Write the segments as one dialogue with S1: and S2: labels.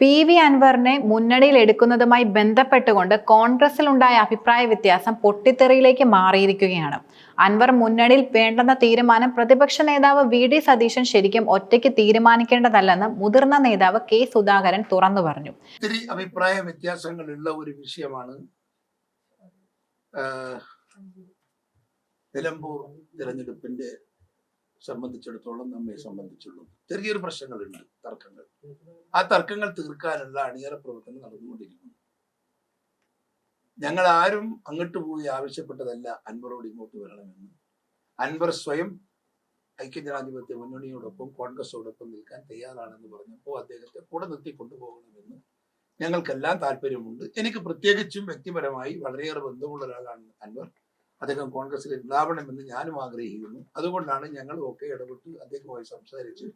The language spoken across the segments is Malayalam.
S1: പി വി അൻവറിനെ മുന്നണിയിൽ എടുക്കുന്നതുമായി ബന്ധപ്പെട്ടുകൊണ്ട് കോൺഗ്രസിലുണ്ടായ അഭിപ്രായ വ്യത്യാസം പൊട്ടിത്തെറിയിലേക്ക് മാറിയിരിക്കുകയാണ്. അൻവർ മുന്നണിയിൽ വേണ്ടെന്ന തീരുമാനം പ്രതിപക്ഷ നേതാവ് വി ഡി സതീശൻ ശരിക്കും ഒറ്റയ്ക്ക് തീരുമാനിക്കേണ്ടതല്ലെന്ന് മുതിർന്ന നേതാവ് കെ സുധാകരൻ തുറന്നു പറഞ്ഞു.
S2: ഒത്തിരി അഭിപ്രായ വ്യത്യാസങ്ങളുള്ള ഒരു വിഷയമാണ് നിലമ്പൂർ തിരഞ്ഞെടുപ്പിന്റെ സംബന്ധിച്ചിടത്തോളം നമ്മെ സംബന്ധിച്ചുള്ളൂ. ചെറിയൊരു പ്രശ്നങ്ങളുണ്ട് തർക്കങ്ങൾ. ആ തർക്കങ്ങൾ തീർക്കാനുള്ള അണിയറ പ്രവർത്തനം നടന്നുകൊണ്ടിരിക്കുന്നു. ഞങ്ങൾ ആരും അങ്ങോട്ട് പോയി ആവശ്യപ്പെട്ടതല്ല അൻവറോട് ഇങ്ങോട്ട് വരണമെന്ന്. അൻവർ സ്വയം ഐക്യജനാധിപത്യ മുന്നണിയോടൊപ്പം കോൺഗ്രസോടൊപ്പം നിൽക്കാൻ തയ്യാറാണെന്ന് പറഞ്ഞപ്പോൾ അദ്ദേഹത്തെ കൂടെ നിർത്തി കൊണ്ടുപോകണമെന്ന് ഞങ്ങൾക്കെല്ലാം താല്പര്യമുണ്ട്. എനിക്ക് പ്രത്യേകിച്ചും വ്യക്തിപരമായി വളരെയേറെ ബന്ധമുള്ള ഒരാളാണ് അൻവർ. അദ്ദേഹം കോൺഗ്രസിൽ ഉണ്ടാവണമെന്ന് ഞാനും ആഗ്രഹിക്കുന്നു. അതുകൊണ്ടാണ് ഞങ്ങൾ ഒക്കെ ഇടപെട്ട് അദ്ദേഹവുമായി സംസാരിച്ച്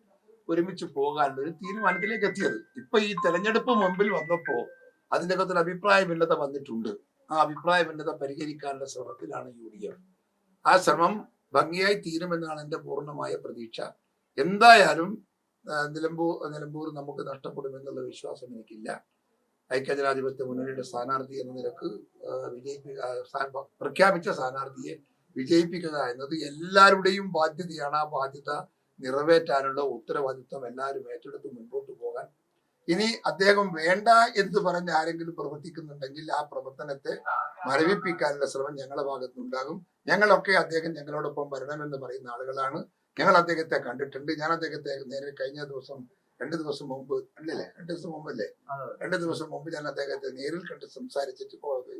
S2: ഒരുമിച്ച് പോകാനുള്ള ഒരു തീരുമാനത്തിലേക്ക് എത്തിയത്. ഇപ്പൊ ഈ തെരഞ്ഞെടുപ്പ് മുമ്പിൽ വന്നപ്പോ അതിന്റെ അകത്തൊരു അഭിപ്രായ ഭിന്നത വന്നിട്ടുണ്ട്. ആ അഭിപ്രായ ഭിന്നത പരിഹരിക്കാനുള്ള ശ്രമത്തിലാണ് യു ഡി എഫ്. ആ ശ്രമം ഭംഗിയായി തീരുമെന്നാണ് എന്റെ പൂർണമായ പ്രതീക്ഷ. എന്തായാലും നിലമ്പൂർ നിലമ്പൂർ നമുക്ക് നഷ്ടപ്പെടുമെന്നുള്ള വിശ്വാസം എനിക്കില്ല. ഐക്യജനാധിപത്യ മുന്നണിയുടെ സ്ഥാനാർത്ഥി എന്ന നിലയ്ക്ക് ആ, വിജയിപ്പി പ്രഖ്യാപിച്ച സ്ഥാനാർത്ഥിയെ വിജയിപ്പിക്കുക എന്നത് എല്ലാവരുടെയും ബാധ്യതയാണ്. ആ ബാധ്യത നിറവേറ്റാനുള്ള ഉത്തരവാദിത്വം എല്ലാവരും ഏറ്റെടുത്ത് മുൻപോട്ട് പോകാൻ. ഇനി അദ്ദേഹം വേണ്ട എന്ന് പറഞ്ഞ് ആരെങ്കിലും പ്രവർത്തിക്കുന്നുണ്ടെങ്കിൽ ആ പ്രവർത്തനത്തെ മരവിപ്പിക്കാനുള്ള ശ്രമം ഞങ്ങളുടെ ഭാഗത്തുനിന്നുണ്ടാകും ഞങ്ങളൊക്കെ അദ്ദേഹം ഞങ്ങളോടൊപ്പം വരണമെന്ന് പറയുന്ന ആളുകളാണ്. ഞങ്ങൾ അദ്ദേഹത്തെ കണ്ടിട്ടുണ്ട്. ഞാൻ അദ്ദേഹത്തെ നേരെ കഴിഞ്ഞ ദിവസം രണ്ട് ദിവസം മുമ്പ് അല്ലല്ലേ രണ്ട് ദിവസം മുമ്പല്ലേ? രണ്ട് ദിവസം മുമ്പ് ഞാൻ അദ്ദേഹത്തെ നേരിൽ കണ്ട് സംസാരിച്ചിട്ട്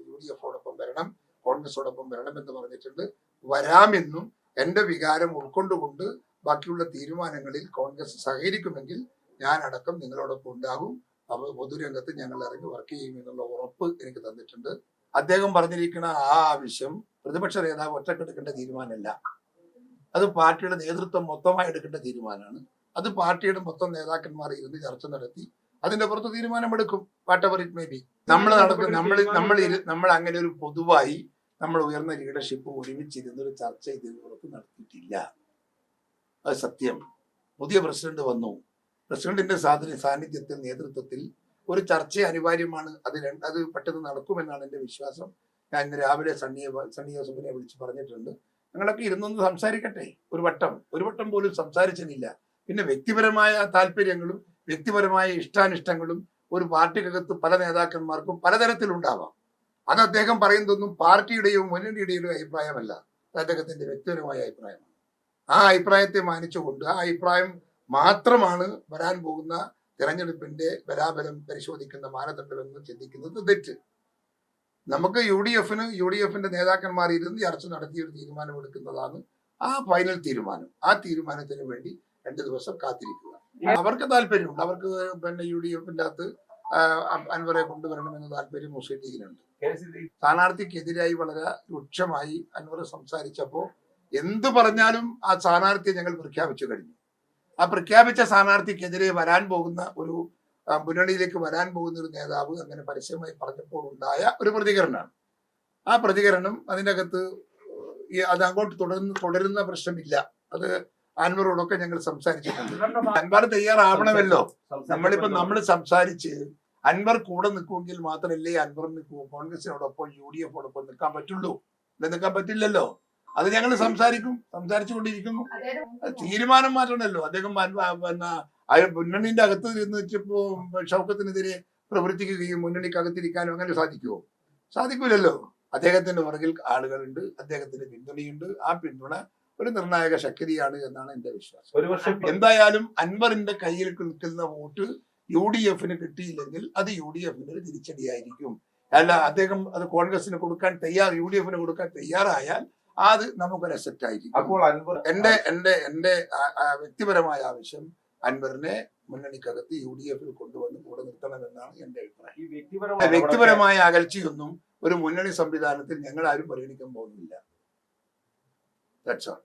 S2: യു ഡി എഫോടൊപ്പം വരണം കോൺഗ്രസോടൊപ്പം വരണം എന്ന് പറഞ്ഞിട്ടുണ്ട്. വരാമെന്നും എന്റെ വികാരം ഉൾക്കൊണ്ടുകൊണ്ട് ബാക്കിയുള്ള തീരുമാനങ്ങളിൽ കോൺഗ്രസ് സഹകരിക്കുമെങ്കിൽ ഞാൻ അടക്കം നിങ്ങളോടൊപ്പം ഉണ്ടാകും. അപ്പോൾ പൊതുരംഗത്ത് ഞങ്ങൾ ഇറങ്ങി വർക്ക് ചെയ്യും എന്നുള്ള ഉറപ്പ് എനിക്ക് തന്നിട്ടുണ്ട്. അദ്ദേഹം പറഞ്ഞിരിക്കുന്ന ആ ആവശ്യം പ്രതിപക്ഷ നേതാവ് ഒറ്റക്കെടുക്കേണ്ട തീരുമാനമല്ല. അത് പാർട്ടിയുടെ നേതൃത്വം മൊത്തമായി എടുക്കേണ്ട തീരുമാനമാണ്. അത് പാർട്ടിയുടെ മൊത്തം നേതാക്കന്മാർ ഇരുന്ന് ചർച്ച നടത്തി. അതിന്റെ പുറത്ത് തീരുമാനമെടുക്കും. Whatever it may be നമ്മൾ നടക്കും നമ്മൾ നമ്മൾ നമ്മൾ അങ്ങനെ ഒരു പൊതുവായി നമ്മൾ ഉയർന്ന ലീഡർഷിപ്പ് ഒരുമിച്ചിരുന്ന് ഒരു ചർച്ച ഇതിന് പുറത്ത് നടത്തിയിട്ടില്ല. അത് സത്യം. പുതിയ പ്രസിഡന്റ് വന്നു. പ്രസിഡന്റിന്റെ സാധന സാന്നിധ്യത്തിൽ നേതൃത്വത്തിൽ ഒരു ചർച്ച അനിവാര്യമാണ്. അത് അത് പെട്ടെന്ന് നടക്കുമെന്നാണ് എന്റെ വിശ്വാസം. ഞാൻ ഇന്ന് രാവിലെ സണ്ണിയെ സണ്ണി യോസഫിനെ വിളിച്ച് പറഞ്ഞിട്ടുണ്ട്. ഞങ്ങളൊക്കെ ഇരുന്നൊന്ന് സംസാരിക്കട്ടെ. ഒരു വട്ടം. ഒരു വട്ടം പോലും സംസാരിച്ചിട്ടില്ല പിന്നെ വ്യക്തിപരമായ താല്പര്യങ്ങളും വ്യക്തിപരമായ ഇഷ്ടാനിഷ്ടങ്ങളും ഒരു പാർട്ടിക്കകത്ത് പല നേതാക്കന്മാർക്കും പലതരത്തിലുണ്ടാവാം. അത് അദ്ദേഹം പറയുന്നതൊന്നും പാർട്ടിയുടെയോ മുന്നണിയുടെയോ അഭിപ്രായമല്ല. അദ്ദേഹത്തിന്റെ വ്യക്തിപരമായ അഭിപ്രായമാണ്. ആ അഭിപ്രായത്തെ മാനിച്ചുകൊണ്ട് ആ അഭിപ്രായം മാത്രമാണ് വരാൻ പോകുന്ന തിരഞ്ഞെടുപ്പിന്റെ ബലാബലം പരിശോധിക്കുന്ന മാനദണ്ഡമെന്ന് ചിന്തിക്കുന്നത് തെറ്റ്. നമുക്ക് യു ഡി എഫിന് യു ഡി എഫിന്റെ നേതാക്കന്മാർ ഇരുന്ന് ചർച്ച നടത്തി ഒരു തീരുമാനമെടുക്കുന്നതാണ് ആ ഫൈനൽ തീരുമാനം. ആ തീരുമാനത്തിന് വേണ്ടി രണ്ട് ദിവസം കാത്തിരിക്കുക. അവർക്ക് താല്പര്യമുണ്ട്. അവർക്ക് പിന്നെ യു ഡി എഫിന്റെ അകത്ത് അൻവറെ കൊണ്ടുവരണമെന്ന് താല്പര്യം മുസ്ലിം ലീഗിനുണ്ട് സ്ഥാനാർത്ഥിക്കെതിരായി വളരെ രൂക്ഷമായി അൻവർ സംസാരിച്ചപ്പോൾ എന്ത് പറഞ്ഞാലും ആ സ്ഥാനാർത്ഥിയെ ഞങ്ങൾ പ്രഖ്യാപിച്ചു കഴിഞ്ഞു. ആ പ്രഖ്യാപിച്ച സ്ഥാനാർത്ഥിക്കെതിരെ വരാൻ പോകുന്ന ഒരു മുന്നണിയിലേക്ക് വരാൻ പോകുന്ന ഒരു നേതാവ് അങ്ങനെ പരസ്യമായി പറഞ്ഞപ്പോൾ ഉണ്ടായ ഒരു പ്രതികരണമാണ്. ആ പ്രതികരണം അതിനകത്ത് അകത്ത് അത് അങ്ങോട്ട് തുടർന്ന് തുടരുന്ന പ്രശ്നമില്ല. അത് അൻവറോടൊക്കെ ഞങ്ങൾ സംസാരിച്ചിട്ടുണ്ട്. അൻവർ തയ്യാറാവണമല്ലോ. നമ്മളിപ്പോ നമ്മൾ സംസാരിച്ച് അൻവർ കൂടെ നിൽക്കുമെങ്കിൽ മാത്രമല്ലേ അൻവർ കൂ- കോൺഗ്രസിനോടൊപ്പം യു ഡി എഫോടൊപ്പം നിൽക്കാൻ പറ്റുള്ളൂ. അല്ലെ നിൽക്കാൻ പറ്റില്ലല്ലോ? അത് ഞങ്ങൾ സംസാരിക്കും സംസാരിച്ചു കൊണ്ടിരിക്കുന്നു അത് തീരുമാനം മാറ്റണമല്ലോ. അദ്ദേഹം പിന്നെ മുന്നണിന്റെ അകത്ത് ഇരുന്ന് വെച്ചപ്പോ ഷൗക്കത്തിനെതിരെ പ്രവർത്തിക്കുകയും മുന്നണിക്കകത്തിരിക്കാനും അങ്ങനെ സാധിക്കുമോ സാധിക്കില്ലല്ലോ അദ്ദേഹത്തിന്റെ പുറകിൽ ആളുകളുണ്ട് അദ്ദേഹത്തിന്റെ പിന്തുണയുണ്ട്. ആ പിന്തുണ ഒരു നിർണായക ശക്തിയാണ് എന്നാണ് എന്റെ വിശ്വാസം.
S3: ഒരു വർഷം
S2: എന്തായാലും അൻവറിന്റെ കയ്യിൽ നിൽക്കുന്ന വോട്ട് യു ഡി എഫിന് കിട്ടിയില്ലെങ്കിൽ അത് യു ഡി എഫിന് ഒരു തിരിച്ചടിയായിരിക്കും. അല്ല അദ്ദേഹം അത് കോൺഗ്രസിന് കൊടുക്കാൻ തയ്യാർ യു ഡി എഫിന് കൊടുക്കാൻ തയ്യാറായാൽ അത് നമുക്കൊരു അസെറ്റ് ആയിരിക്കും.
S3: അപ്പോൾ അൻവർ
S2: എന്റെ എന്റെ എന്റെ വ്യക്തിപരമായ ആവശ്യം അൻവറിനെ മുന്നണിക്കകത്ത് യു ഡി എഫിൽ കൊണ്ടുവന്ന് കൂടെ നിർത്തണമെന്നാണ് എന്റെ അഭിപ്രായം.
S3: വ്യക്തിപരമായ
S2: അകൽച്ചയൊന്നും ഒരു മുന്നണി സംവിധാനത്തിൽ ഞങ്ങൾ ആരും പരിഗണിക്കാൻ പോകുന്നില്ല.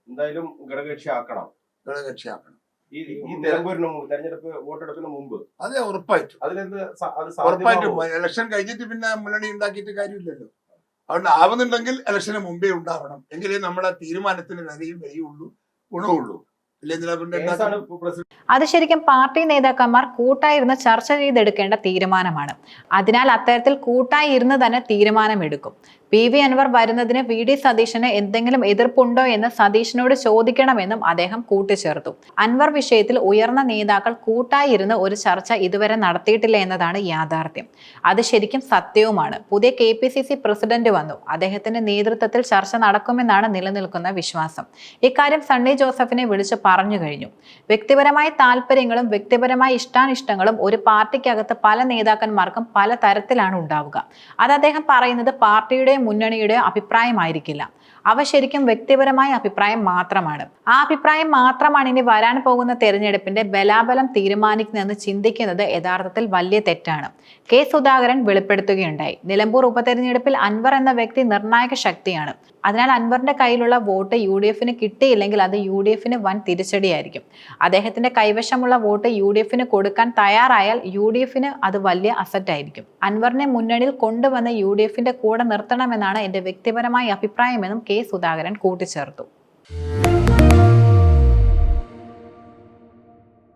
S3: എന്തായാലും ഘടകകക്ഷി ആക്കണം
S2: ഘടകകക്ഷിയാക്കണം.
S3: ഈ ഈ തെരഞ്ഞെടുപ്പിന് മുമ്പ് തെരഞ്ഞെടുപ്പ് വോട്ടെടുപ്പിന് മുമ്പ്.
S2: അതെ ഉറപ്പായിട്ടും.
S3: അതിലെന്ത്?
S2: ഇലക്ഷൻ കഴിഞ്ഞിട്ട് പിന്നെ മുന്നണി ഉണ്ടാക്കിയിട്ട് കാര്യമില്ലല്ലോ. അതുകൊണ്ട് ആവുന്നുണ്ടെങ്കിൽ ഇലക്ഷന് മുമ്പേ ഉണ്ടാവണം. എങ്കിലേ നമ്മളെ തീരുമാനത്തിന് വിലയും വിലയുള്ളൂ ഗുണമുള്ളൂ
S1: അത് ശരിക്കും പാർട്ടി നേതാക്കന്മാർ കൂട്ടായിരുന്ന് ചർച്ച ചെയ്തെടുക്കേണ്ട തീരുമാനമാണ്. അതിനാൽ അത്തരത്തിൽ കൂട്ടായി ഇരുന്ന് തന്നെ തീരുമാനമെടുക്കും. പി വി അൻവർ വരുന്നതിന് വി ഡി സതീശന് എന്തെങ്കിലും എതിർപ്പുണ്ടോ എന്ന് സതീശനോട് ചോദിക്കണമെന്നും അദ്ദേഹം കൂട്ടിച്ചേർത്തു. അൻവർ വിഷയത്തിൽ ഉയർന്ന നേതാക്കൾ കൂട്ടായി ഇരുന്ന് ഒരു ചർച്ച ഇതുവരെ നടത്തിയിട്ടില്ല എന്നതാണ് യാഥാർത്ഥ്യം. അത് ശരിക്കും സത്യവുമാണ്. പുതിയ K P C C president വന്നു. അദ്ദേഹത്തിന്റെ നേതൃത്വത്തിൽ ചർച്ച നടക്കുമെന്നാണ് നിലനിൽക്കുന്ന വിശ്വാസം. ഇക്കാര്യം സണ്ണി ജോസഫിനെ വിളിച്ച് പറഞ്ഞു കഴിഞ്ഞു. വ്യക്തിപരമായ താല്പര്യങ്ങളും വ്യക്തിപരമായ ഇഷ്ടാനിഷ്ടങ്ങളും ഒരു പാർട്ടിക്കകത്ത് പല നേതാക്കന്മാർക്കും പല തരത്തിലാണ് ഉണ്ടാവുക. അത് അദ്ദേഹം പറയുന്നത് പാർട്ടിയുടെ മുന്നണിയുടെ അഭിപ്രായമായിരിക്കില്ല. അവ ശരിക്കും വ്യക്തിപരമായ അഭിപ്രായം മാത്രമാണ്. ആ അഭിപ്രായം മാത്രമാണ് ഇനി വരാൻ പോകുന്ന തെരഞ്ഞെടുപ്പിന്റെ ബലാബലം തീരുമാനിക്കുന്നതെന്ന് ചിന്തിക്കുന്നത് യഥാർത്ഥത്തിൽ വലിയ തെറ്റാണ്. കെ സുധാകരൻ വെളിപ്പെടുത്തുകയുണ്ടായി. നിലമ്പൂർ ഉപതെരഞ്ഞെടുപ്പിൽ അൻവർ എന്ന വ്യക്തി നിർണായക ശക്തിയാണ്. അതിനാൽ അൻവറിന്റെ കയ്യിലുള്ള വോട്ട് യു ഡി എഫിന് കിട്ടിയില്ലെങ്കിൽ അത് യു ഡി എഫിന് വൻ തിരിച്ചടിയായിരിക്കും. അദ്ദേഹത്തിന്റെ കൈവശമുള്ള വോട്ട് യു ഡി എഫിന് കൊടുക്കാൻ തയ്യാറായാൽ യു ഡി എഫിന് അത് വലിയ അസറ്റ് ആയിരിക്കും. അൻവറിനെ മുന്നണിയിൽ കൊണ്ടുവന്ന് യു ഡി എഫിന്റെ കൂടെ നിർത്തണമെന്നാണ് എന്റെ വ്യക്തിപരമായ അഭിപ്രായമെന്നും സുധാകരൻ കൂട്ടിച്ചേർത്തു.